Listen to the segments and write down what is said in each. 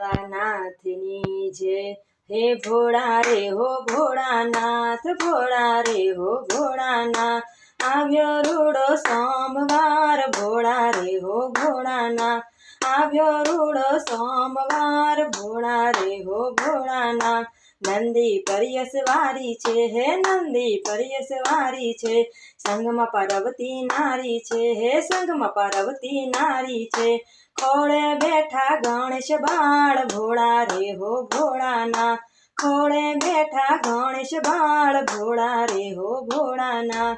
ભોળાનાથની જય હે ભોળા રે, હો ભોળાનાથ, ભોળા રે, હો ભોળાના આવ્યો રૂડો સોમવાર, ભોળા રે, હો ભોળાના આવ્યો રૂડો સોમવાર, ભોળા રે, હો ભોળાનાથ. નંદી પરિયસ વારી છે, હે નંદી પરિયસ વારી છે સંઘમાં પાર્વતી નારી છે, હે સંઘમાં પાર્વતી નારી છે. ખોળે બેઠા ગણેશ બાળ, ભોળા રે હો ભોળાના. ખોળે બેઠા ગણેશ બાળ, ભોળા રે હો ભોળાના.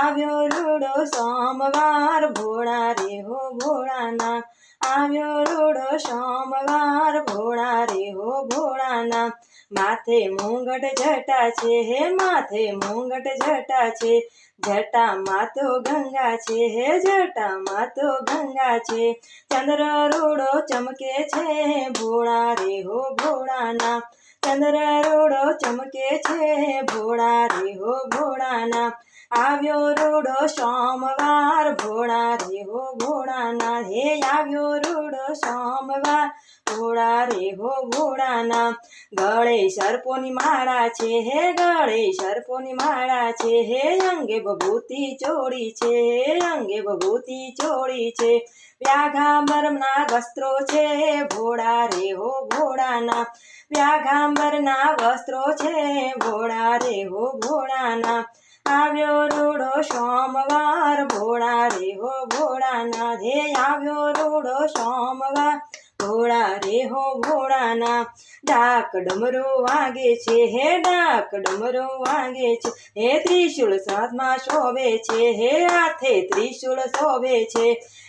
આવ્યો રૂડો સોમવાર, ભોળા રે હો ભોળાના. આવ્યો રૂડો સોમવાર, ભોળા રે હો ભોળાના. માથે મુંગટ જટા છે, હે માથે મુંગટ જટા છે જટામાં તો ગંગા છે, હે જટામાં તો ગંગા છે, ચંદ્ર રોડો ચમકે છે, ભોળા રે હો ભોળાના, ચંદ્ર રોડો ચમકે છે, ભોળા રે હો ભોળાના આવ્યો રૂડો સોમવાર. ભોળા રે હો ભોળાના હે, આવ્યો રૂડો સોમવાર. ભોળા રે હો ભોળાના ગળે સર્પોની માળા છે હે ગળે સર્પોની માળા છે હે, અંગે ભભૂતિ ચોળી છે હે, અંગે ભભૂતિ ચોળી છે. વ્યાઘાંબરના વસ્ત્રો છે ભોળા રે હો ભોળાના વ્યાઘાંબરના વસ્ત્રો છે ભોળા રે હો ભોળાના આવ્યો રૂડો સોમવાર. ભોળા રે હો ભોળાના હે આવ્યો રૂડો સોમવાર. ભોળા રે હો ભોળાના ડાક ડમરો વાગે છે. હે ડાક ડમરો વાગે છે. હે ત્રિશુળ સાતમાં શોભે છે. હે હાથે ત્રિશુળ શોભે છે.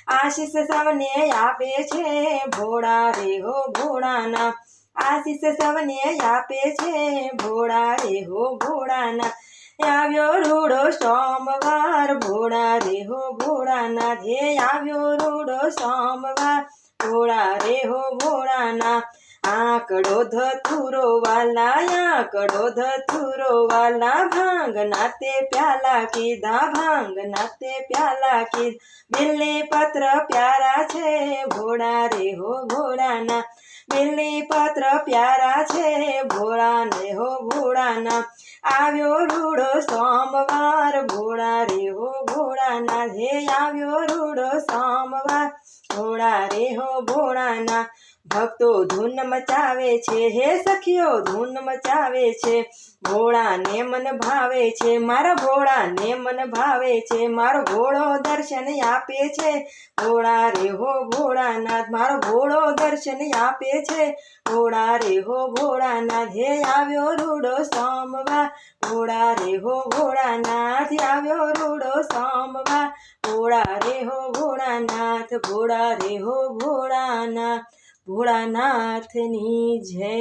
આશીષ સૌને આપે છે. ભોળા રે હો ભોળાના આશીષ સૌને આપે છે. ભોળા રે હો ભોળાના આવ્યો રૂડો સોમવાર. ભોળા રે હો ભોળાના હે આવ્યો રૂડો સોમવાર. ભોળા રે હો ભોળાના આકડો ધતુરો વાલા, આકડો ધતુરો વાલા, ભાંગ નાતે પ્યાલા કીધા, ભાંગ નાતે પ્યાલા કીધ. બિલ્લી પત્ર પ્યારા છે, ભોળા રે હો ભોળાના. બિલ્લી પત્ર પ્યારા છે, ભોળા ને હો ભોળાના. આવ્યો રૂડો સોમવાર, ભોળા રે હો ભોળાના. હે આવ્યો રૂડો સોમવાર, ભોળા રે હો ભોળાના. ભક્તો ધૂન મચાવે છે. હે સખીઓ, ધૂન મચાવે છે. ભોળા ને મન ભાવે છે. મારા ભોળા ને મન ભાવે છે. મારો ભોળો દર્શન આપે છે. ભોળા રે હો ભોળાનાથ, મારો ભોળો દર્શન આપે છે. ભોળા રે હો ભોળાનાથ, હે આવ્યો રૂડો સોમવા ભોળા રે હો ભોળાનાથ, આવ્યો રૂડો સોમવા ભોળા રે હો ભોળાનાથ, ભોળા રે હો ભોળાનાથ. ભોળાનાથની જય.